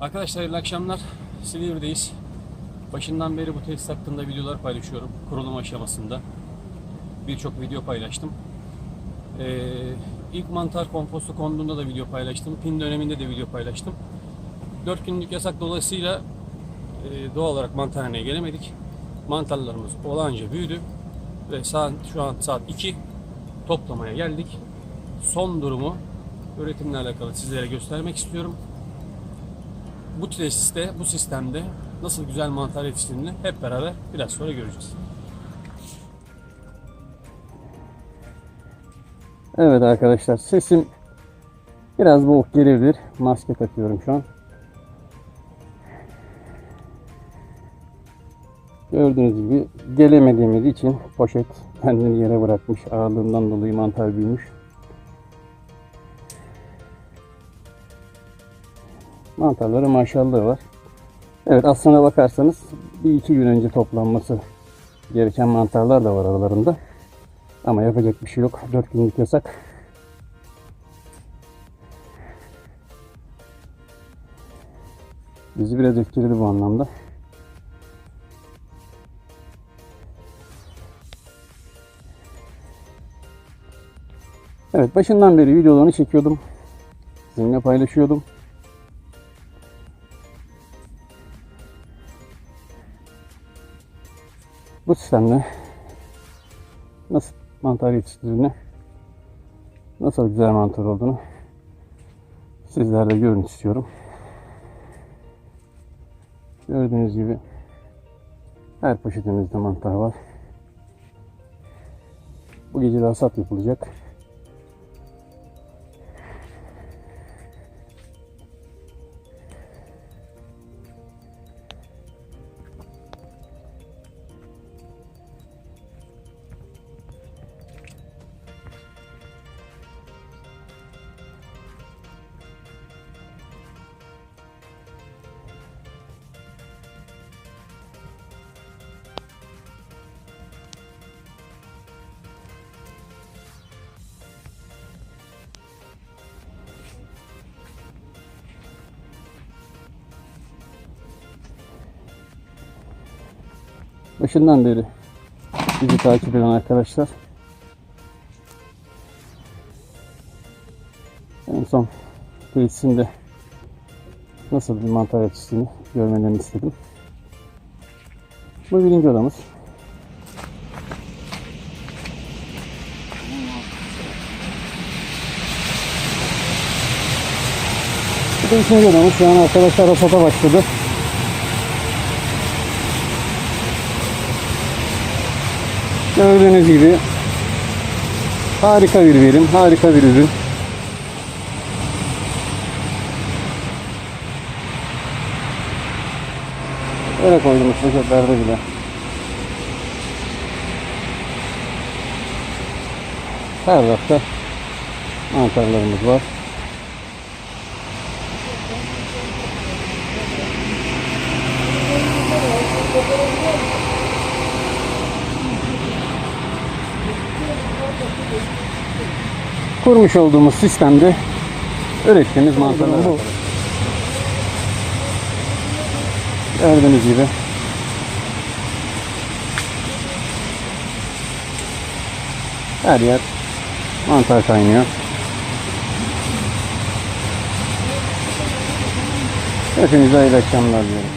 Arkadaşlar hayırlı akşamlar. Silivri'deyiz. Başından beri bu tesis hakkında videolar paylaşıyorum. Kurulum aşamasında. Birçok video paylaştım. Ee, ilk mantar kompostu konduğunda da video paylaştım. Pin döneminde de video paylaştım. 4 günlük yasak dolayısıyla e, doğal olarak mantarhaneye gelemedik. Mantarlarımız olağanca büyüdü. Ve saat, şu an saat 2 toplamaya geldik. Son durumu üretimle alakalı sizlere göstermek istiyorum bu tesiste, bu sistemde nasıl güzel mantar yetiştiğini hep beraber biraz sonra göreceğiz. Evet arkadaşlar sesim biraz boğuk gelebilir. Maske takıyorum şu an. Gördüğünüz gibi gelemediğimiz için poşet kendini yere bırakmış. Ağırlığından dolayı mantar büyümüş. Mantarları maşallahı var. Evet aslına bakarsanız bir iki gün önce toplanması gereken mantarlar da var aralarında. Ama yapacak bir şey yok. 4 günlük yasak. Bizi biraz etkiledi bu anlamda. Evet başından beri videolarını çekiyordum. Sizinle paylaşıyordum. Bu sistemle nasıl mantar yetiştirdiğini, nasıl güzel mantar olduğunu sizlerle görün istiyorum. Gördüğünüz gibi her poşetimizde mantar var. Bu gece de hasat yapılacak. Başından beri bizi takip eden arkadaşlar en son tesisinde nasıl bir mantar yetiştiğini görmelerini istedim. Bu birinci odamız. Bu da ikinci odamız. Şu an arkadaşlar hasata başladı. Gördüğünüz gibi harika bir verim, harika bir ürün. Öyle koydum poşetlerde bile. Her tarafta mantarlarımız var. Kurmuş olduğumuz sistemde ürettiğimiz mantarlar bu. Gördüğünüz gibi. Her yer mantar kaynıyor. Hepinize hayırlı akşamlar diliyorum.